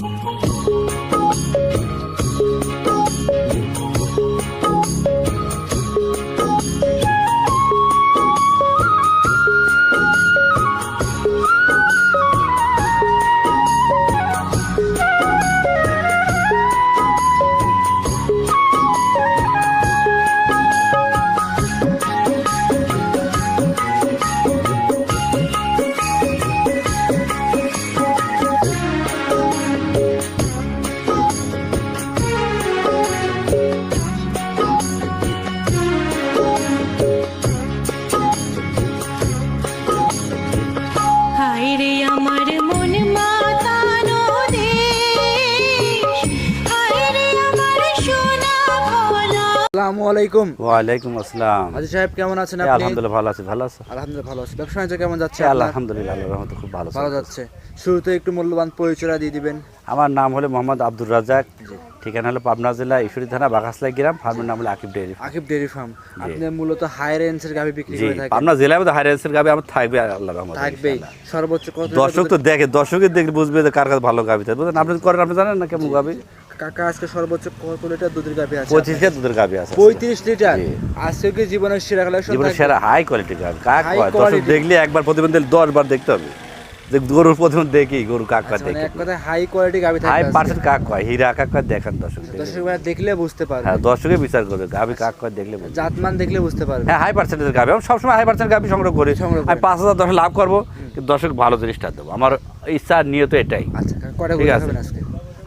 হায় আলাইকুম। ওয়ালাইকুম আসসালাম। আজি সাহেব কেমন আছেন আপনি? আলহামদুলিল্লাহ ভালো আছি ভালো আছি? আলহামদুলিল্লাহ ভালো আছি। ব্যবসা বাণিজ্য কেমন যাচ্ছে? আলহামদুলিল্লাহ আল্লাহর রহমতে খুব ভালো ভালো। যাচ্ছে। শুরুতে একটু মূল্যবান পরিচয় দিয়ে দিবেন। আমার নাম হলো মোহাম্মদ আব্দুর রাজাক ঠিকানা হলো পাবনা জেলা ঈশ্বরী থানা বাগাসলাই গ্রাম ফার্মের নাম হলো Akib dairy Akib dairy farm. আপনি মূলত হাই রেঞ্জের গাভি বিক্রি করে থাকেন। পাবনা জেলায় মধ্যে হাইরেন্সের গাবি আমার থাকবে আল্লাহর রহমতে ইনশাআল্লাহ। সর্বোচ্চ কত দর্শক তো দেখে দর্শকের দেখলে বুঝবে যে কার কাছে ভালো গাবি থাকে। বুঝলেন আপনি করেন আপনি জানেন না কেমন গাবি কাকা আজকে সর্বোচ্চ কত লিটার দুধের গাভি আছে পঁচিশ লিটার দুধের গাবি আছে। পঁয়ত্রিশ লিটার? জি। আজকে জীবনের সেরা কালেকশন জীবনে সেরা হাই কোয়ালিটি গাবি কাক দর্শক। দেখলে একবার প্রতিবেদন দিলে দশ বার দেখতে হবে। যে গরুর প্রথমে দেখি গরু কাক মানে দেখি। এক কথা হাই কোয়ালিটি হাই থাকে পার্সেন্ট কাক কয় হীরা কাক দেখেন দর্শক দেখলে। দর্শক দেখলে বুঝতে পারবে। হ্যাঁ দর্শকে বিচার করবে গাবি কাক কয় দেখলে। জাতমান দেখলে বুঝতে পারবে। হ্যাঁ হাই পার্সেন্টের গাবি আমি সবসময় হাই পার্সেন্ট গাবি সংগ্রহ করি। সংগ্রহ আমি। পাঁচ হাজার দশ লাভ করব দর্শক ভালো জিনিসটা দেবো। আমার ইচ্ছা নিয়ত এটাই। আচ্ছা কয়টা ঠিক আছে।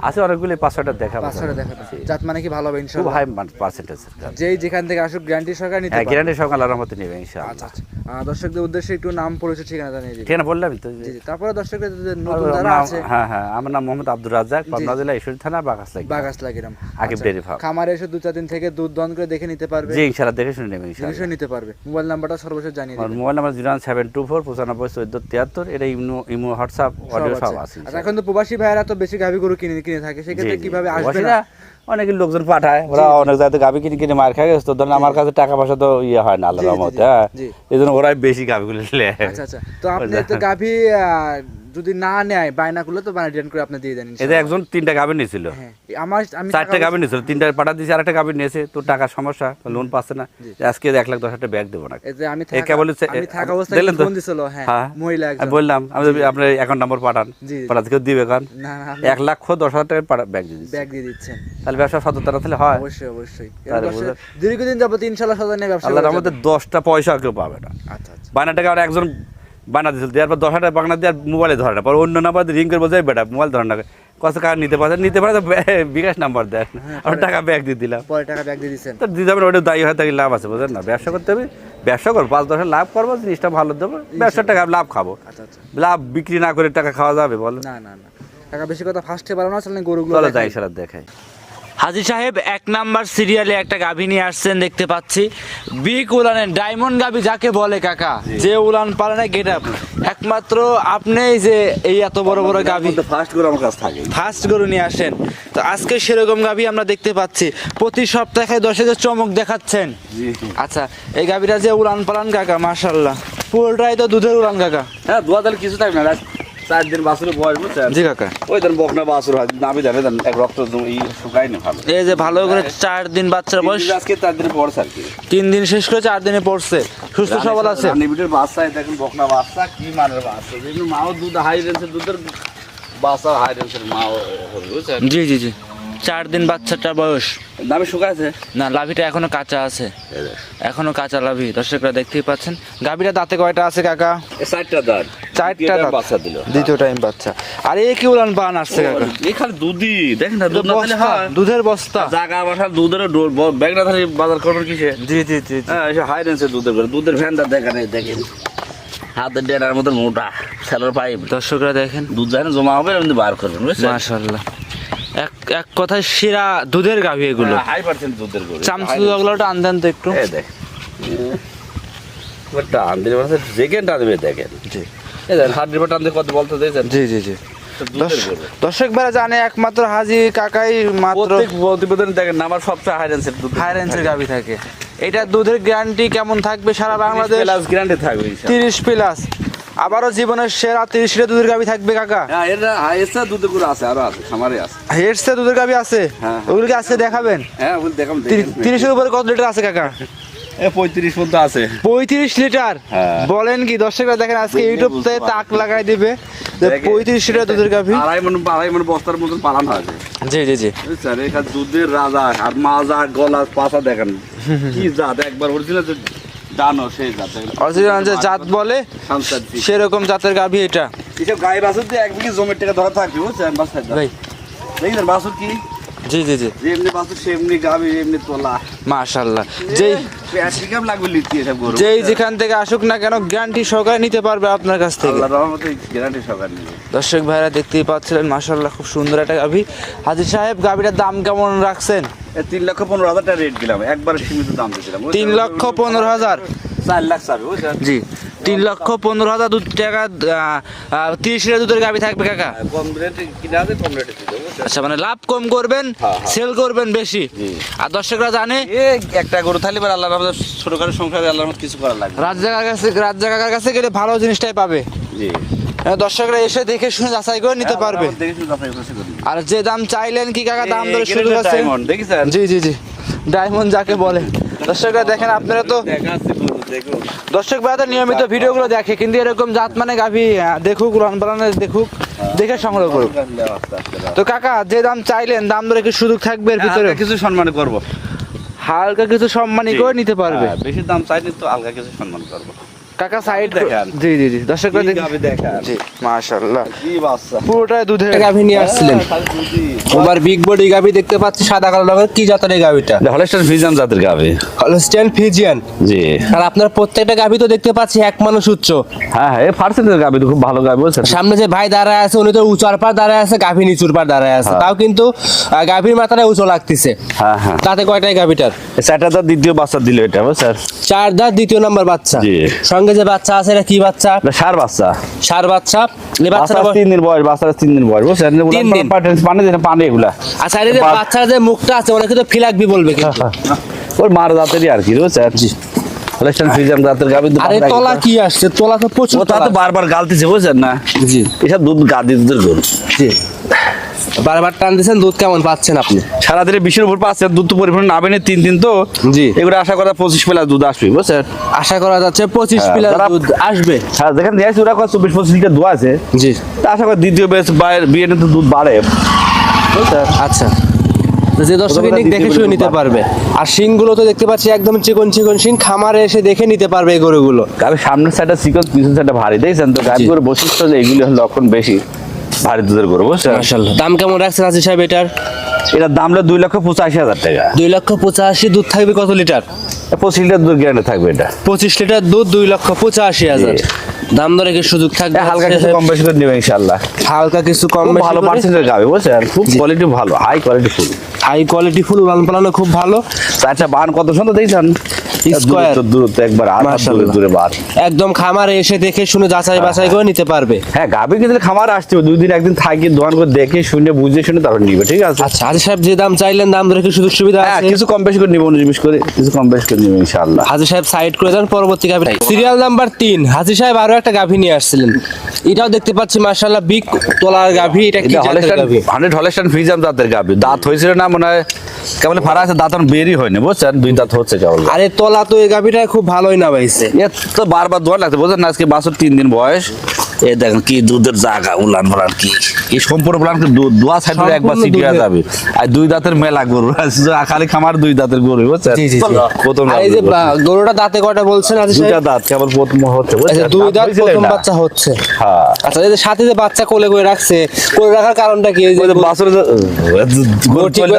আছে অনেকগুলি পাঁচশোটা দেখাবো পাঁচশোটা দেখাবেন জাত মানে কি ভালো হবে খুব হাই যেই যেখান থেকে আসুক গ্যারান্টি সরকার নিতে হ্যাঁ গ্যারান্টি আল্লাহর মতো নেবে আচ্ছা ইনশাআল্লাহ আচ্ছা দর্শকদের উদ্দেশ্যে একটু নাম পরিচয় ঠিকানা জানিয়ে দিন। ঠিক আছে বললাম তো। জি তারপরে দর্শকদের নতুন যারা আছে হ্যাঁ হ্যাঁ আমার নাম মোহাম্মদ আব্দুর রাজ্জাক পাবনা জেলা ঈশ্বরী থানা বাগাস লাগে বাগাস লাগিরাম আকিব ডেয়ারি ফার্ম। খামারে এসে দু চার দিন থেকে দুধ দন করে দেখে নিতে পারবে। জি ইনশাআল্লাহ দেখে শুনে নেবে ইনশাআল্লাহ। নিতে পারবে। মোবাইল নাম্বারটা সর্বশেষ জানিয়ে দিন mobile number zero seven two four পঁচানব্বই চোদ্দ তিয়াত্তর। এটা ইমো ইমো হোয়াটসঅ্যাপ অডিও সব আছে। এখন তো প্রবাসী ভাইয়েরা তো বেশি গাভি গরু কিনে কিনে থাকে সেক্ষেত্রে কীভাবে আসবে না? অনেক লোকজন পাঠায় ওরা অনেক জায়গাতে গাভি কিনে কিনে মার খায় গেছে তো ধরেন আমার কাছে টাকা পয়সা তো ইয়ে হয় না আল্লাহ রহমতে হ্যাঁ। এই জন্য ওরাই বেশি গাভিগুলো নেয়। আচ্ছা আচ্ছা। তো আপনি তো গাভি যদি না নেয় বায়না করলে তো বায়না রিটার্ন করে আপনি দিয়ে দেন এতে একজন তিনটা গাভি নিয়েছিল। হ্যাঁ আমার আমি চারটে টাকা- গাভি নিয়েছিল। তিনটা পাঠা দিয়েছে আরেকটা গাভি নিয়েছে। তো টাকার সমস্যা লোন পাচ্ছে না। আজকে এক লাখ দশ হাজার ব্যাগ দেবো না। এই যে আমি কেবল থাকা অবস্থায় ফোন দিছিল হ্যাঁ হ্যাঁ। মহিলা একজন। বললাম আমি যদি আপনার অ্যাকাউন্ট নাম্বার পাঠান। পাঠাতে কেউ দিবে কারণ এক লাখ দশ হাজার টাকার ব্যাগ দিয়ে দিচ্ছে। ব্যাগ দিয়ে দিচ্ছেন। তাহলে ব্যবসা সততা তাহলে হয়। অবশ্যই অবশ্যই? দীর্ঘদিন যাবত ইনশাল্লাহ সদা নিয়ে ব্যবসা আল্লাহর করে আমাদের। দশটা পয়সা কেউ পাবে না। আচ্ছা আচ্ছা। বায়না টাকা আর একজন বানা দিয়েছিল দেওয়ার পর দশ হাজার বাগনা দিয়ে মোবাইলে ধরে না পর অন্য নাম্বার রিং করে বলছে বেটা মোবাইল ধরে না কত কার নিতে পারে নিতে পারে তো বিকাশ নাম্বার দেয়। আর টাকা ব্যাগ দিয়ে দিলাম। পরে টাকা ব্যাগ দিয়ে দিচ্ছেন তো দিতে হবে ওটা দায়ী হয়ে থাকলে লাভ আছে বুঝলেন না? ব্যবসা করতে হবে ব্যবসা করব পাঁচ দশের লাভ করব জিনিসটা ভালো দেবো ব্যবসার টাকা লাভ খাব। আচ্ছা আচ্ছা। লাভ বিক্রি না করে টাকা খাওয়া যাবে বলো না না না। টাকা বেশি কথা ফার্স্টে বাড়ানো আসলে গরুগুলো চলো। যাই সারা দেখাই। হাজি সাহেব এক নাম্বার সিরিয়ালে একটা গাভী নিয়ে আসছেন দেখতে পাচ্ছি। বিগ উলানের ডায়মন্ড গাভী যাকে বলে কাকা যে উলান পালনে গেট আপ একমাত্র আপনিই যে এই এত বড় বড় গাভী ফার্স্ট করে আমার কাছে থাকে। ফার্স্ট গরু নিয়ে আসেন। তো আজকে সেরকম গাভী আমরা দেখতে পাচ্ছি। প্রতি সপ্তাহে দশ হাজার চমক দেখাচ্ছেন। আচ্ছা এই গাভীটা যে উলান পালান কাকা মাশাল্লাহ পুরোটাই তো দুধের উলান কাকা। হ্যাঁ দোয়া কিছু থাকবে না। চার দিন বাসুর বয়স বুঝছেন? জি কাকা। ওই দিন বকনা বাসুর হয় নামি দেন দেন এক রক্ত ই শুকাই না ভালো। এই যে ভালো করে চার দিন বাচ্চার বয়স আজকে চার দিন পড়ছে আর কি। তিন দিন শেষ করে চার দিনে পড়ছে। সুস্থ সবল আছে। রানীবিটের বাচ্চা দেখেন বকনা বাচ্চা কি মানের বাচ্চা। যেন মাও দুধ হাই রেঞ্জের দুধের বাচ্চা হাই রেঞ্জের মাও জি জি জি। চার দিন বাচ্চাটার বয়স। দামে শুকাইছে না লাভিটা এখনও কাঁচা আছে। এখনও কাঁচা লাভি দর্শকরা দেখতেই পাচ্ছেন। গাভীটা দাঁতে কয়টা আছে কাকা? চারটা দাঁত। চারটা দাঁত। বাচ্চা দিল। দ্বিতীয় টাইম বাচ্চা। আর এই কি উলান পান আসছে কাকা? এই খালি দুধই। দেখেন না দুধ না দিলে হয়। দুধের বস্তা। জাগা বাসা দুধের ব্যাগ না থাকলে বাজার করবেন কিসে? জি জি জি। হ্যাঁ এসে হাই রেঞ্জের দুধের দুধের ভ্যানটা দেখেন দেখেন। হাতের ডেনার মতো মোটা স্যালোর পাইপ। দর্শকরা দেখেন। দুধ যখন জমা হবে এমনি বার করবেন বুঝছেন? মাশাল্লাহ এক এক কথায় সেরা দুধের গাভী এগুলো। হাই পার্সেন্ট দুধের করে চামচু ওগুলোটা আনতেন তো একটু। এই দেখ। টান দিলে মানে যেখানে টান দেবে দেখেন। জি। এই দেখেন হাত ডিবার টান দিয়ে কত বলতে দেখছেন? জি জি জি। দর্শক বেলা জানে একমাত্র হাজি কাকাই মাত্র প্রত্যেক প্রতিবেদন দেখেন আমার সবচেয়ে হাই রেঞ্জের দুধ হাই রেঞ্জের গাভী থাকে। এটা দুধের গ্যারান্টি কেমন থাকবে সারা বাংলাদেশ? প্লাস গ্যারান্টি থাকবে ইনশাআল্লাহ। তিরিশ প্লাস আবারও জীবনের সেরা তিরিশ লিটার দুধের গাভি থাকবে কাকা। হ্যাঁ এর হাইয়েস্ট দুধ করে আছে আরও আছে খামারে আছে। হেডসে দুধের গাভি আছে? হ্যাঁ। ওগুলো কি আছে দেখাবেন? হ্যাঁ দেখাম তিরিশের উপরে কত লিটার আছে কাকা? পঁয়ত্রিশ পর্যন্ত আছে। পঁয়ত্রিশ লিটার? হ্যাঁ। বলেন কি দর্শকরা দেখেন আজকে ইউটিউব তাক লাগাই দিবে পঁয়ত্রিশ লিটার দুধের গাভি। আড়াই মন আড়াই মন বস্তার মতন পালান হয়েছে জি জি জি। বুঝছেন এখানে দুধের রাজা আর মাজা গলা পাশা দেখেন। কি জাত একবার অরিজিনাল সেই জাত অরিজিনাল যে জাত বলে শান্তি সেরকম জাতের গাভি এটা। এসব গায়ে বাছুর দিয়ে এক বিঘে জমির টাকা ধরা থাকবে বুঝছেন? বাসায় ভাই। দেখছেন বাছুর কি? জি জি জি। যেমনি বাছুর সেমনি গাবি এমনি তোলা। মাশাল্লাহ। যেই প্যাসিকাম লাগবে লিখতে এসব গরু যেই যেখান থেকে আসুক না কেন গ্যারান্টি সহকারে নিতে পারবে আপনার কাছ থেকে। রহমতে গ্যারান্টি নেবে। দর্শক ভাইরা দেখতেই পাচ্ছিলেন মাশাল্লাহ খুব সুন্দর একটা গাভি। হাজির সাহেব গাভিটার দাম কেমন রাখছেন? তিন লক্ষ পনেরো হাজার টাকা রেট দিলাম। একবার সীমিত দাম দিয়েছিলাম তিন লক্ষ পনেরো হাজার। চার লাখ চাবে জি। তিন লক্ষ পনেরো হাজার দু টাকা তিরিশ লিটার দুধের গাভি থাকবে কাকা? কম রেটে কিনা আছে কম রেটে আচ্ছা মানে লাভ কম করবেন হ্যাঁ, হ্যাঁ। সেল করবেন বেশি। আর দর্শকরা জানে একটা গরু থাকলে এবার আল্লাহ রহমতে ছোটখাটো সংসারে আল্লাহর কিছু করা লাগবে রাজ জায়গার কাছে রাজ জায়গার কাছে গেলে ভালো জিনিসটাই পাবে। জি। হ্যাঁ, দর্শকরা এসে দেখে শুনে যাচাই করে নিতে পারবে। হ্যাঁ। আর যে দাম চাইলেন কি কাকা দাম ধরে শুরু আছে? জি জি জি। ডায়মন্ড যাকে বলে। দর্শকরা দেখেন আপনারা তো দর্শক ভাইদের নিয়মিত ভিডিওগুলো দেখে কিন্তু এরকম জাত মানে গাভি দেখুক রন বালানে দেখুক দেখে সংগ্রহ করুক। তো কাকা যে দাম চাইলেন দাম ধরে কি সুযোগ থাকবে এর ভিতরে? কিছু সম্মান করব। হালকা কিছু সম্মানী করে নিতে পারবে। হ্যাঁ, বেশি দাম চাইলে তো হালকা কিছু সম্মান করব। কাকা সাইড দেখেন। জি জি জি। দর্শকরা কি দেখেন? জি মাশাআল্লাহ। কি বাচ্চা। পুরোটাই দুধের গাভী নিয়ে আসছিলেন। খালি ওবার বিগ বডি গাভী দেখতে পাচ্ছি সাদা কালো রঙের। কি জাতের এই গাভীটা? হলস্টাইন ফ্রিজিয়ান জাতের গাভী। হলস্টিয়ান ফিজিয়ান জি। আর আপনার প্রত্যেকটা গাভী তো দেখতে পাচ্ছি এক মানুষ উচ্চ। হ্যাঁ হ্যাঁ গাভী তো খুব ভালো গাভী সামনে যে ভাই দাঁড়ায় আছে উনি তো উঁচার পার দাঁড়ায় আছে গাভী নিচুর পার দাঁড়ায় আছে। তাও কিন্তু গাভীর মাথাটা উঁচু লাগতেছে। হ্যাঁ হ্যাঁ। তাতে কয়টাই গাভীটার? সেটা তো দ্বিতীয় বাচ্চা দিল এটা বুঝছেন? চার দাঁত দ্বিতীয় নাম্বার বাচ্চা। জি। সঙ্গে যে বাচ্চা আছে এটা কি বাচ্চা? সার বাচ্চা। সার বাচ্চা। এই বাচ্চা তিন দিন বয়স বাচ্চাটা তিন দিন বয়স বুঝছেন? তিন দিন। পানি দিন পানি এগুলা। আচ্ছা এই যে বাচ্চার যে মুখটা আছে অনেকে তো ফিলাকবি বলবে কিন্তু। ওর মার জাতেরই আর কি বুঝছেন আরে দাম তলা কি আসছে? তলা তো প্রচুর তো বারবার গালতেছে বুঝছেন না? জি। এসব দুধ গাদি দুধের গরু। জি। বারবার টান দিচ্ছেন দুধ কেমন পাচ্ছেন আপনি? সারাদিনে বিশের উপর পাচ্ছে দুধ তো পরিমাণ নাবে না তিন দিন তো। জি। এগুলো আশা করা পঁচিশ দুধ আসবে বুঝছেন? আশা করা যাচ্ছে পঁচিশ হ্যাঁ, দুধ আসবে। হ্যাঁ যেখানে ওরা কত চব্বিশ পঁচিশ লিটার আছে। জি। তা আশা করি দ্বিতীয় বেশ বিয়ে তো দুধ বাড়ে। বুঝছেন আচ্ছা। যে দর্শক দেখে শুয়ে নিতে পারবে আর শিংগুলো তো দেখতে পাচ্ছি একদম চিকন চিকন শিং খামারে এসে দেখে নিতে পারবে এই গরুগুলো। কারণ সামনের সাইডটা চিকন পিছন সাইডটা ভারী দেখছেন তো? গাড়ি গরু বৈশিষ্ট্য যে এগুলি হলো লক্ষণ বেশি ভারী দুধের গরু বুঝছেন? দাম কেমন রাখছেন আজি সাহেব এটার? এটার দাম হলো দুই লক্ষ পঁচাশি হাজার টাকা। দুই লক্ষ পঁচাশি দুধ থাকবে কত লিটার? পঁচিশ লিটার দুধ গ্যারান্টি থাকবে এটা? পঁচিশ লিটার দুধ দুই লক্ষ পঁচাশি হাজার। দাম দরে কি সুযোগ থাকবে? হালকা কিছু কম বেশি করে নেবে ইনশাল্লাহ হালকা কিছু কম বেশি ভালো পার্সেন্টের গাবে বুঝছেন? খুব কোয়ালিটি ভালো high quality full. High quality full উলান পালানো খুব ভালো। আচ্ছা বান কত সুন্দর দেখছেন। দূরত্ব দূরত্ব একবার দূরে দূরে বার একদম খামারে এসে দেখে শুনে যাচাই বাছাই করে নিতে পারবে। হ্যাঁ গাভী কিন্তু খামার আসতে হবে। দুই দিন একদিন থাকি দোকান করে দেখে শুনে বুঝে শুনে তারপর নিবে ঠিক আছে? আচ্ছা হাজি সাহেব যে দাম চাইলেন দাম ধরে কি সুযোগ সুবিধা হ্যাঁ আছে? কিছু কম বেশি করে নিবো উনিশ করে কিছু কম বেশি করে নিবো ইনশাআল্লাহ। হাজি সাহেব সাইড করে দেন পরবর্তী গাভী সিরিয়াল নাম্বার তিন হাজি সাহেব আরও একটা গাভী নিয়ে আসছিলেন। এটাও দেখতে পাচ্ছি মার্শাল্লাহ বিগ তোলার গাভী। এটা কি জাতের হলেস্টান গাভী? হলেস্টান ফ্রিজাম দাঁতের গাভী। দাঁত হয়েছিল না মনে হয় কেবল ফারা আছে দাঁত বেরই হয়নি বুঝছেন? দুই দাঁত হচ্ছে কেবল। আরে তোলা তো এই গাভীটা খুব ভালোই না পাইছে এ তো বারবার দোয়া লাগছে না? আজকে বাসর তিন দিন বয়স। এ দেখেন কি দুধের জায়গা উলান কি এই সম্পূর্ণ বলান দোয়া সাইড একবার যাবে। আর দুই দাঁতের মেলা গরু খালি খামার দুই দাঁতের গরু বুঝছেন? প্রথম এই যে গরুটা দাঁতে কয়টা বলছেন দুইটা দাঁত কেবল প্রথম হচ্ছে আচ্ছা দুই দাঁত প্রথম বাচ্চা হচ্ছে। হ্যাঁ। আচ্ছা এই যে সাথে যে বাচ্চা কোলে করে রাখছে কোলে রাখার কারণটা কি? এই যে বাছুর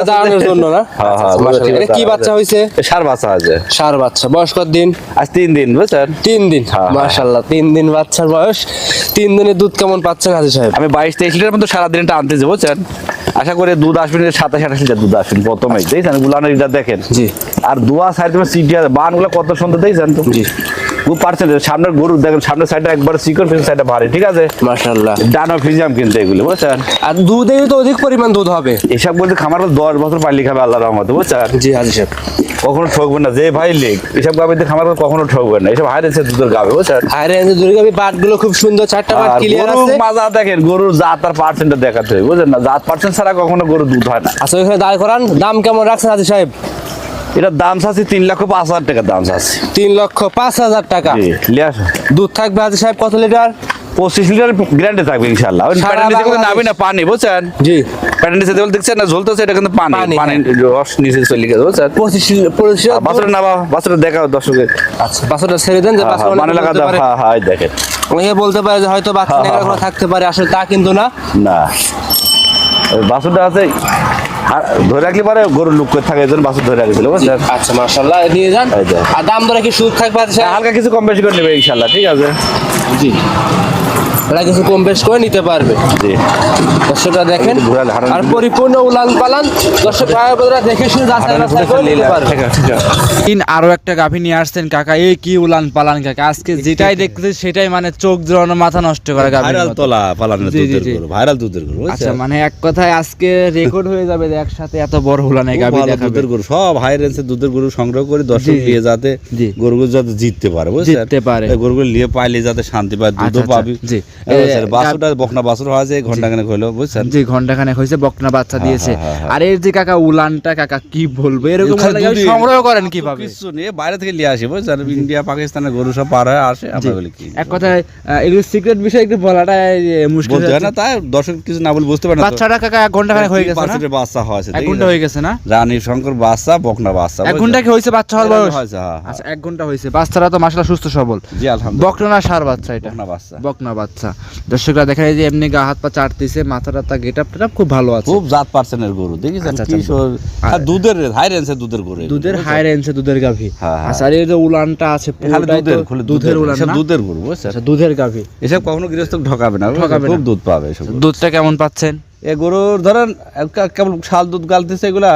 দাঁড়ানোর জন্য না? হ্যাঁ হ্যাঁ আচ্ছা, কি বাচ্চা হয়েছে সার বাচ্চা আছে। সার বাচ্চা। বয়স কত দিন? আজ তিন দিন বুঝছেন? তিন দিন। হ্যাঁ। মাশাল্লাহ তিন দিন বাচ্চার বয়স। তিন দিনের দুধ কেমন পাচ্ছেন হাজি সাহেব? আমি বাইশ তেইশ লিটার মতো সারাদিনটা আনতেছি বুঝছেন? আশা করি দুধ আসবেন সাতাশ আঠাশ লিটার দুধ আসবেন প্রথমেই দেখছেন? গুলানের লিটার দেখেন। জি। আর দোয়া সাইড তোমার সিটি বানগুলো কত সুন্দর দেখছেন তো? জি। সামনের গরু দেখেন সামনের সাইডটা একবার শিকড় পিছনের সাইডটা ভারী ঠিক আছে? মাশাল্লাহ ডানো ফ্রিজাম কিনতে এগুলো বুঝছেন? আর দুধেও তো অধিক পরিমাণ দুধ হবে। এসব বলতে খামার দশ বছর পাল্লি খাবে আল্লাহ রহমতে বুঝছেন? জি হাজি সাহেব। কখনো ঠকবেন না যে ভাই লেগ এসব গাবিতে খামার কখনো ঠকবেন না এসব হাইরেছে দুধের গাবে বুঝছেন? গুলো খুব সুন্দর চারটা আর ক্লিয়ার গরুর আছে। মাজা দেখেন গরুর জাত আর পার্সেন্টটা দেখাতে হবে বুঝলেন না? জাত পার্সেন্ট ছাড়া কখনো গরু দুধ হয় না। আচ্ছা ওইখানে দাঁড় করান দাম কেমন রাখছেন হাজি সাহেব? এটার দাম চাচ্ছি তিন লক্ষ পাঁচ হাজার টাকার দাম চাচ্ছি। তিন লক্ষ পাঁচ হাজার টাকা। দুধ থাকবে হাজি সাহেব কত লিটার? পঁচিশ লিটার গ্যারান্টি থাকবে ইনশাল্লাহ ওই নিচে কিন্তু না পানি বুঝছেন? জি। প্যাটেন্ট নিচে দেখছেন না ঝুলতেছে এটা কিন্তু পানি। পানি, হ্যাঁ। রস নিচে চলে গেছে বুঝছেন? পঁচিশ পঁচিশ বাছুরের নামা বাছুরের দেখাও দর্শকের আচ্ছা বাছরটা ছেড়ে দেন যে হ্যাঁ, বাছর হ্যাঁ, মানে লাগা দাও হ্যাঁ হ্যাঁ দেখেন। অনেকে বলতে পারে যে হয়তো বাচ্চা এরকম থাকতে পারে আসলে তা কিন্তু না। না। বাছুরটা আছে ধরে রাখলে পারে গরু লুক করে থাকে এই জন্য বাছুর ধরে রাখছিল আচ্ছা মাশাআল্লাহ নিয়ে যান। আর দাম দরে কি সুদ থাকবে? হালকা কিছু কম বেশি করে নেবে ইনশাল্লাহ ঠিক আছে? জি। এরা কিছু কম বেশ করে নিতে পারবে। জি। দর্শকরা দেখেন আর পরিপূর্ণ উলান পালান। দর্শক দেখে শুনে যাচাই বাছাই করে নিতে পারবে। তিন আরও একটা গাভী নিয়ে আসছেন কাকা। এই কি উলান পালান কাকা? আজকে যেটাই দেখতেছি সেটাই মানে চোখ জোড়ানো মাথা নষ্ট করে ভাইরাল তোলা দুধের জি। গরু ভাইরাল দুধের গরু আচ্ছা মানে এক কথায় আজকে রেকর্ড হয়ে যাবে যে একসাথে এত বড় উলানে গাভী দেখাবে। দুধের গরু সব হাই রেঞ্জের দুধের গরু সংগ্রহ করে দর্শক। নিয়ে যাতে। গরুগুলো যাতে জিততে পারে বুঝছেন? জিততে পারে। গরুগুলো নিয়ে পাইলে যাতে শান্তি পায় দুধও আচ্ছা, আচ্ছা, পাবি। জি। বকনা হয় যে ঘণ্টা হলো বুঝছেন? ঘণ্টা হয়েছে বকনা বাচ্চা দিয়েছে। হ্যাঁ, হ্যাঁ, আর এর যে কাকা উলানটা কাকা কি বলব? এরকম এখানে উলান গাভী দুধই- সংগ্রহ করেন কীভাবে? কিছু নিয়ে বাইরে থেকে নিয়ে আসি বুঝছেন? ইন্ডিয়া পাকিস্তানের গরু সব পার হয়ে আসে আমরা বলি কি? এক কথায় এগুলো সিক্রেট বিষয় একটু বলাটা মুশকিল হয় না তাই দর্শক কিছু না বলে বুঝতে পারে না বাচ্চাটা কাকা এক ঘণ্টা হয়ে গেছে না? বাচ্চা হয়েছে এক ঘণ্টা হয়ে গেছে না? রানী শঙ্কর বাচ্চা বকনা বাচ্চা এক ঘণ্টা কি হয়েছে বাচ্চা হওয়ার বয়স? হয়েছে হ্যাঁ হ্যাঁ। আচ্ছা এক ঘণ্টা হয়েছে। বাচ্চারা তো মাসালা সুস্থ সবল। জি আলহামদুলিল্লাহ। বকনা না সার বাচ্চা এটা। বকনা বাচ্চা। বকনা বাচ্চা। দর্শকরা দেখা যায় যে এমনি গা হাত পা চাটতেছে মাথা টাথা গেট আপ খুব ভালো আছে খুব জাত পার্সেন্টের গরু দেখেছেন আচ্ছা, কি আচ্ছা। সর- আর দুধের হাই রেঞ্জের দুধের গরু দুধের? হাই রেঞ্জে দুধের গাভী হ্যাঁ, হ্যাঁ। আচ্ছা আর এই যে উলানটা আছে দুধের খুলে দুধের উলান না? দুধের গরু বুঝছেন আচ্ছা দুধের গাভী এসব কখনো গৃহস্থ ঢকাবে না ঠকাবে খুব দুধ পাবে এসব দুধটা কেমন পাচ্ছেন এ গরুর ধরেন কেমন কেবল শাল দুধ গালতেছে এগুলা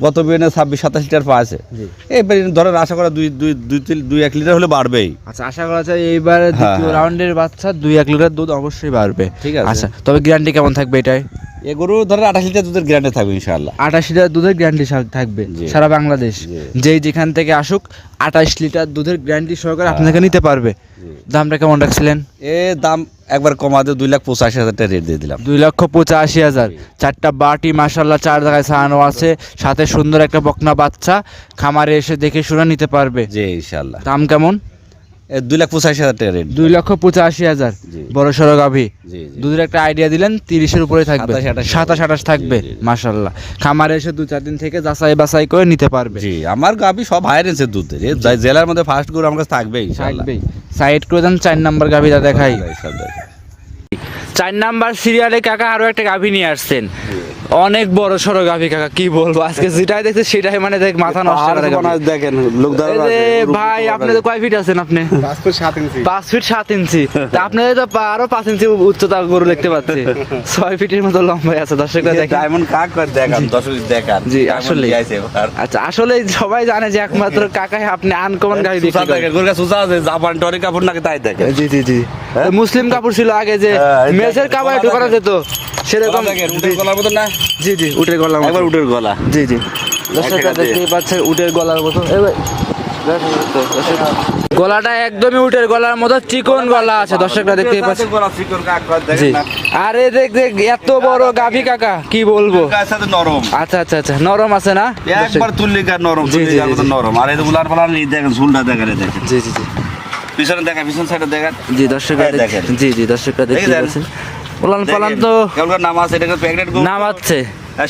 গত বিয়ে ছাব্বিশ সাতাশ লিটার আছে এবার ধরেন আশা করা দুই দুই দুই তিন- দুই এক লিটার হলে বাড়বেই। আচ্ছা আশা করা যায় এইবার দ্বিতীয় হ্যাঁ। রাউন্ডের বাচ্চা দুই এক লিটার দুধ অবশ্যই বাড়বে। ঠিক আছে। আচ্ছা তবে গ্যারান্টি কেমন থাকবে এটাই? এ গরু ধরেন আঠাশ লিটার দুধের গ্যারান্টি থাকবে ইনশাআল্লাহ। আঠাশ লিটার দুধের গ্যারান্টি থাকবে সারা বাংলাদেশ। যেই যেখান থেকে আসুক আঠাশ লিটার দুধের গ্যারান্টি সহকারে আপনাকে নিতে পারবে। দামটা কেমন রাখছিলেন? এ দাম একবার কমাতে দুই লাখ পঁচাশি হাজার টাকা রেট দিয়ে দিলাম। দুই লক্ষ পঁচাশি হাজার। চারটা বাটি মাসাল্লাহ চার জায়গায় ছাড়ানো আছে। সাথে সুন্দর একটা বকনা বাচ্চা। খামারে এসে দেখে শুনে নিতে পারবে। জি ইনশাআল্লাহ। দাম কেমন? দুই লাখ পঁচাশি হাজার টাকা রেট দুই লক্ষ পঁচাশি হাজার। বড় সড়ো গাভী। দুধের একটা আইডিয়া দিলেন তিরিশের উপরে থাকবে। সাতাশ, আঠাশ থাকবে। মাসাল্লাহ খামারে এসে দু চার দিন থেকে যাচাই বাছাই করে নিতে পারবে। জি আমার গাবি সব হাই রেঞ্জের দুধের। জেলার মধ্যে ফার্স্ট গরু আমার কাছে থাকবে ইনশাআল্লাহ। থাকবেই। সাইড করে দেন চার নাম্বার গাভীটা দেখাই। চার নাম্বার সিরিয়ালে কাকা আরও একটা গাভী নিয়ে আসছেন। অনেক বড় সড়ো গাভী কাকা কি বলব? আজকে যেটাই দেখছে সেটাই মানে দেখ মাথা নষ্ট করে গাভী। দেখেন লোক ভাই আপনি তো কয় ফিট আছেন আপনি? পাঁচ ফুট সাত ইঞ্চি ফিট ইঞ্চি তা আপনাদের তো আরও পাঁচ ইঞ্চি উচ্চতা গরু দেখতে পাচ্ছি। ছয় ফিটের মতো লম্বাই আছে দর্শকরা দেখেন। ডায়মন্ড কাক করে দেখান দর্শক দেখান জি, এবার। আচ্ছা আসলে সবাই জানে যে একমাত্র কাকাই আপনি আনকমন দেখেন, গোরগা সুসা আছে, জাপান টরি কাপড় নাকি তাই দেখেন। জি জি জি। মুসলিম কাপড় ছিল আগে যে হ্যাঁ, মেসের কাপড়ে ঢোকানো যেত। সেরকম উটের গলার মতো না? জি জি গলার মতো। একবার উটের গলা। জি জি দর্শকরা। দেখতেই পাচ্ছেন উটের গলার মতো। গলাটা একদমই উটের গলার মতো চিকন গলা আছে দর্শকরা দেখতেই পাচ্ছেন গলা চিকন কাক করে জি আরে দেখ দেখ এত বড় গাভী কাকা কি বলব নরম। আচ্ছা আচ্ছা আচ্ছা নরম আছে না একবার তুললে নরম। নরম। আর এই উলার এই দেখেন, ঝুলটা দেখেন, দেখেন। জি জি জি পিছনে দেখেন, পিছন সাইডে দেখেন। জি দর্শকরা দেখেন। জি জি দর্শকরা দেখতে দেখেছেন? পাচ্ছেন উলান পালান তো নাম আছে, এটা গরু। নামাচ্ছে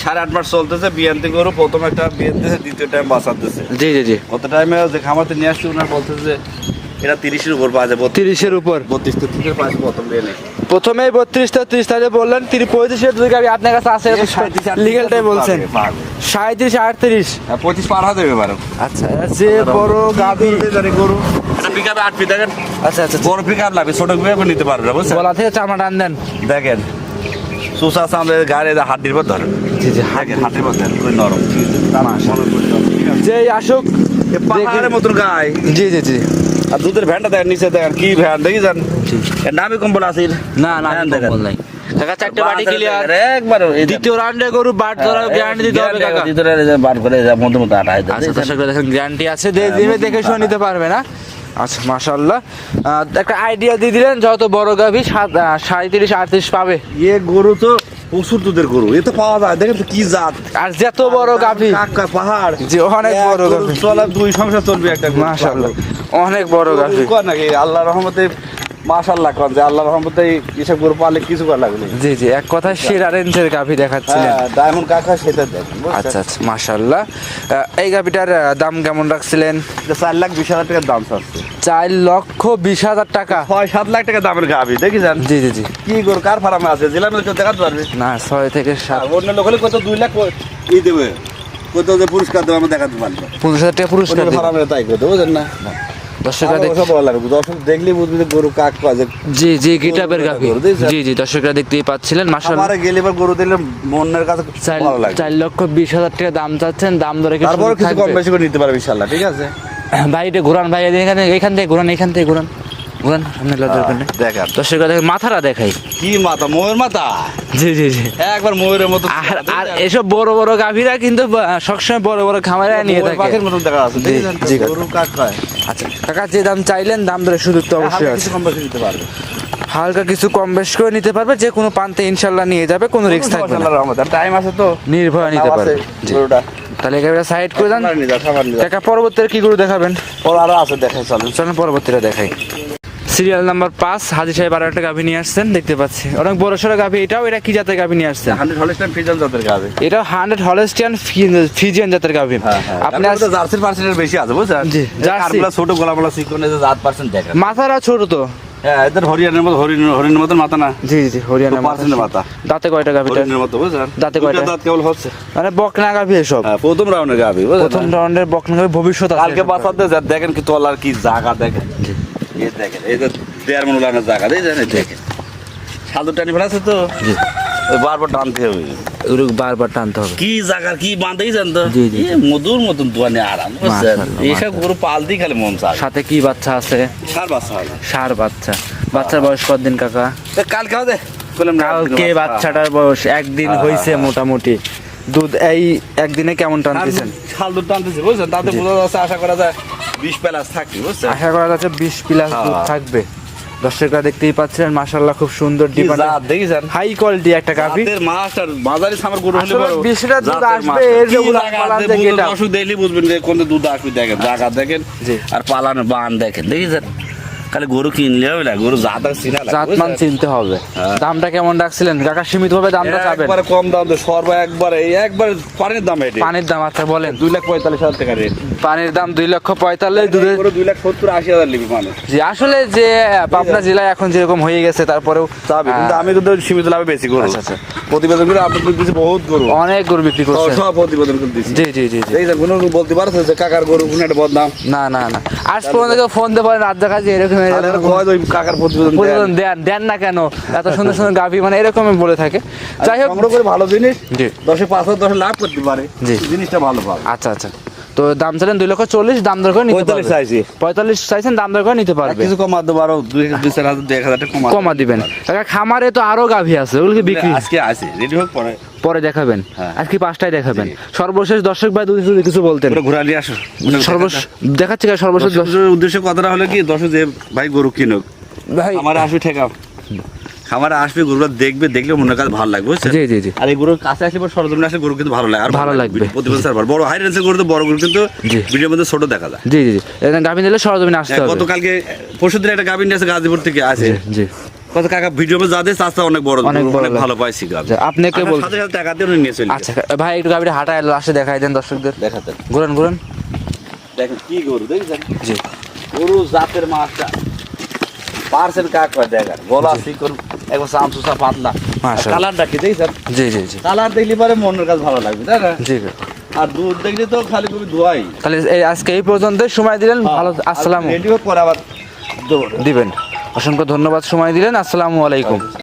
সাড়ে আট মাস চলতেছে বিয়ান্তি গরু প্রথম একটা বিয়ান্তিছে দ্বিতীয় টাইম বাঁচাতেছে। জি জি জি। কত টাইমে যে খামারতে নিয়ে আসছি ওনার বলতেছে যে এটা তিরিশের উপর পাওয়া যায় তিরিশের উপর। বত্রিশ তেত্রিশের পাঁচ প্রথম দিয়ে নেই। প্রথমেই বত্রিশটা তেত্রিশ তাহলে বললেন তিনি পঁয়ত্রিশের দুই গাড়ি আপনার কাছে আছে লিগেলটাই বলছেন। সাঁত্রিশ আটত্রিশ। হ্যাঁ, পঁচিশ পার হতে হবে পারো আচ্ছা যে বড় গাভী গরু এটা আট ফিট দেখেন। আচ্ছা আচ্ছা বড় পিক লাগবে ছোট পিক নিতে পারবে না বুঝছেন? গলা থেকে চামড়া টান দেন। দেখেন সুসা সামনে গাড়ি হাড্ডির পর ধরেন জি জি দেখেন হাড্ডির পর ধরেন খুবই নরম। যেই আসুক পাহাড়ের মতন গায়ে। জি জি জি। আর দুধের ভ্যানটা দেখেন নিচে দেখেন কি ভ্যান দেখি যান। এর নামই কম্বল আছে না না কম্বল নাই। কাকা চারটে বাটি ক্লিয়ার একবার দ্বিতীয় রাউন্ডে গরু বাট ধরার গ্যারান্টি দিতে হবে কাকা। বার করে বার মধ্যে আটা আচ্ছা দর্শকরা দেখেন গ্যারান্টি আছে। দেখে শুনে নিতে পারবে না। আচ্ছা মাশাল্লাহ একটা আইডিয়া দিয়ে দিলেন যত বড় গাভি সাঁত্রিশ আটত্রিশ পাবে। ইয়ে গরু তো প্রচুর দুধের গরু এ তো পাওয়া যায়। দেখেন তো কি জাত। আর যত বড় গাভী। কাকা পাহাড়। যে অনেক বড় এক চলা দুই সংসার চলবে একটা অনেক বড় নাকি? আল্লাহ রহমতে মাশাল্লাহ কর যে আল্লাহ রহমতে এসব গরু পালে কিছু করা লাগবে জি জি এক কথায় সেরা রেঞ্জের গাভি দেখাচ্ছিলেন। হ্যাঁ ডায়মন্ড কাকা সেটা দেখেন আচ্ছা আচ্ছা মাশাল্লাহ এই গাভিটার দাম কেমন রাখছিলেন? চার লাখ বিশ হাজার টাকার দাম চাচ্ছে। চার লক্ষ বিশ হাজার টাকা। ছয় সাত লাখ টাকা দামের গাভি দেখি যান জি জি জি। কি গরু কার ফার্মে আছে? মধ্যে কেউ দেখাতে পারবে না ছয় থেকে সাত। অন্য লোক হলে কত দুই লাখ ই দেবে। কত যে পুরস্কার দেবে আমরা দেখাতে পারব। পঞ্চাশ হাজার টাকা পুরস্কার। ফার্মে তাই করতে বুঝেন না? দর্শকরা বুঝবে যে গরু কাক জি জি গিটাবের গাভি জি জি দর্শকরা দেখতেই পাচ্ছিলেন আমারে গেলে এবার গরু দিলে মনের কাছে চার ভালো লাগে চার লক্ষ বিশ হাজার টাকা দাম চাচ্ছেন দাম ধরে কি তারপরে কিছু কম বেশি করে নিতে পারবে ঠিক আছে? ভাই এটা ঘুরান ভাই এখানে এখান থেকে ঘুরান এখান থেকে ঘুরান। লজ্জার কারণে দর্শকরা দেখেন মাথাটা দেখাই। কি মাথা? ময়ূর মাথা? জি জি জি। একবার ময়ূরের মতো আর আর এসব বড় বড় গাভীরা কিন্তু সবসময় বড় বড় খামারে নিয়ে থাকে। পাখির দেখা আছে জি, আচ্ছা কাকা যে দাম চাইলেন দাম ধরে সুযোগ তো অবশ্যই হালকা আছে। কিছু কম বেশি দিতে পারবে। হালকা কিছু কম বেশ করে নিতে পারবে যে কোনো পান্তে ইনশাল্লাহ নিয়ে যাবে কোনো রিস্ক থাকবে না। টাইম আছে তো? নির্ভয় নিতে পারবে। তাহলে সাইড করে দেন। পরবর্তীতে কি গরু দেখাবেন? ওর আরও আছে দেখেন চলুন। চলেন পরবর্তীটা দেখাই। সিরিয়াল নাম্বার পাঁচ হাজি সাহেব আরও একটা গাভী নিয়ে আসছেন দেখতে পাচ্ছি। অনেক বড় সড়ো গাভী এটাও এটা কি জাতের গাভী নিয়ে আসছেন? হান্ড্রেড হলিস্টাইন ফিজাল জাতের গাবে এটা হান্ড্রেড হলেস্টিয়ান ফিজিয়ান জাতের গাভী। আপনি আজ- জার্সির পার্সেন্টের বেশি আছে বুঝছেন? জি, জার্সি। ছোট গোলাপলা চিকনে যে জাত পার্সেন্ট দেখেন। মাথাটা ছোট তো? হ্যাঁ এদের হরিয়ানের মতো হরিণ হরিণের মতন মাথা না। জি জি পার্সেন্টের মাথা। দাঁতে কয়টা গাভীটা? হরিণের মতো বুঝছেন? দাঁতে কয়টা? দাঁত কেবল হচ্ছে। মানে বকনা গাভী এসব। হ্যাঁ প্রথম রাউন্ডের গাবি প্রথম বুঝছেন রাউন্ডের বকনা গাভী ভবিষ্যৎ আছে কালকে এসব। দেখেন কি তলার কি জায়গা দেখেন। এই দেখেন এই যে দেড় মন উলানের জায়গা দেখেন এই দেখেন। সাধু টানি ফেলা তো? বারবার টানতে হবে। এগুলো বারবার টানতে হবে। কি জায়গার কি বাঁধেই জান তো? জি, জি। এ মধুর মতন দোয়ানে আরাম বুঝছেন? গরু পালতেই খালি মন চায়। সাথে কি বাচ্চা আছে? সার বাচ্চা সার বাচ্চা। বাচ্চার বয়স কতদিন কাকা? না, কালকে বাচ্চা। বাচ্চাটার বয়স? একদিন হ্যাঁ, হয়েছে হ্যাঁ। মোটামুটি। দুধ এই একদিনে কেমন টানতেছেন? শাল দুধ টানতেছে বুঝছেন? তাতে বোঝা যাচ্ছে আশা করা যায় বিশ প্যালাস থাকবে বুঝছেন? আশা করা যাচ্ছে বিশ প্লাস দুধ হ্যাঁ। থাকবে। দর্শকরা দেখতেই পাচ্ছেন মাশাল্লাহ খুব সুন্দর দেখেছেন? হাই কোয়ালিটি একটা গাভি। সামার গরু হলে বড় বিশটা দুধ আসবে, এর যে পালান অসুখ দেখলে বুঝবেন যে কোন দুধ আসবে দেখেন জায়গা দেখেন। আর পালানো বান দেখেন দেখেছেন? খালি গরু কিনলে হবে না গরু জাত চিনা জাত মান চিনতে হবে। হ্যাঁ। দামটা কেমন রাখছিলেন? কাকা সীমিত ভাবে দামটা চাবেন? একবারে কম দাম তো সর্ব একবারে এই একবারে পানির দাম এটি। পানির দাম আচ্ছা বলেন। দুই লাখ পঁয়তাল্লিশ হাজার টাকা রেট। পানির দাম দুই লক্ষ পঁয়তাল্লিশ দুধের দুই লাখ সত্তর আশি হাজার লিবি জি আসলে যে পাবনা জেলায় এখন যেরকম হয়ে গেছে তারপরেও কিন্তু আমি কিন্তু সীমিত লাভে বেশি গরু। আচ্ছা, আচ্ছা। প্রতিবেদন করে আপনি বহুত গরু। অনেক গরু বিক্রি করছে সব প্রতিবেদন করে দিচ্ছি। জি জি জি এই যে কোনো বলতে পারছে যে কাকার গরু কোনো একটা বদনাম? না না না। আজ পর্যন্ত কেউ ফোন দিয়ে বলেন রাত দেখা এরকম তাহলে এরকম ওই কাকার প্রতিবেদন দেন। প্রতিবেদন দেন দেন না কেন? এত সুন্দর সুন্দর গাভি মানে এরকমই বলে থাকে। যাই হোক। সংগ্রহ করে ভালো জিনিস জি। দশে পাঁচ হাজার দশে লাভ করতে পারে। জি। জিনিসটা ভালো পাবে। আচ্ছা আচ্ছা। তো দাম চাইলেন দুই লক্ষ চল্লিশ দাম দর করে নিতে পারবে। চাইছি। পঁয়তাল্লিশ চাইছেন দাম দর করে নিতে পারবে। কিছু কমাতে পারো দুই দুই চার হাজার দুই এক হাজার টাকা কমা কমা দিবেন। কাকা খামারে তো আরও গাভি আছে ওগুলো বিক্রি? আজকে আছে রেডি হোক পরে। পরে দেখাবেন। হ্যাঁ। আজকে পাঁচটায় দেখাবেন। সর্বশেষ দর্শক ভাই দুই যদি কিছু বলতেন। পুরো ঘুরা নিয়ে আসো সর্বশেষ দেখাচ্ছি সর্বশেষ উদ্দেশ্য কথাটা হলো কি দর্শক যে ভাই গরু কিনুক ভাই আমার আসবে ঠেকাও। আমার আসবে গরুটা দেখবে দেখলে মনে কাছে ভালো লাগবে জি জি জি। আর এই গরুর কাছে আসলে পর সরজমিনে আসলে গরু কিন্তু ভালো লাগে। আর ভালো লাগবে। প্রতিবছর স্যার বড় হাই রেঞ্জের গরু তো বড় গরু কিন্তু ভিডিওর মধ্যে ছোট দেখা যায়। জি জি জি। এখানে গাভি নিলে সরজমিনে আসতে হবে। গতকালকে পরশু দিন একটা গাভিন আছে গাজীপুর থেকে আছে জি কত কাকা ভিডিও মধ্যে যাদের চাষটা অনেক বড় অনেক বড় ভালো পাইছি আচ্ছা, আপনাকে আমার সাথে সাথে টাকা দিয়ে নিয়ে চলে আচ্ছা ভাই একটু গাভিটা হাঁটা এলো আসে দেখাই দেন দর্শকদের। দেখাতে। ঘুরেন ঘুরেন। দেখেন কি গরু দেখছেন? জি। গরু জাতের মাছটা। পার্সেন্ট কাক দেখেন। গলা শিকর একবার চামচুসা পাতলা। কালারটা কি দেখছেন? জি জি জি। কালার দেখলে পরে মনের কাজ ভালো লাগবে তাই না? জি। আর দুধ দেখলে তো খালি কবি ধোয়াই। তাহলে এই আজকে এই পর্যন্ত সময় দিলেন ভালো আসসালাম রেডিও পরে আবার দিবেন। অসংখ্য ধন্যবাদ সময় দিলেন আসসালামু আলাইকুম।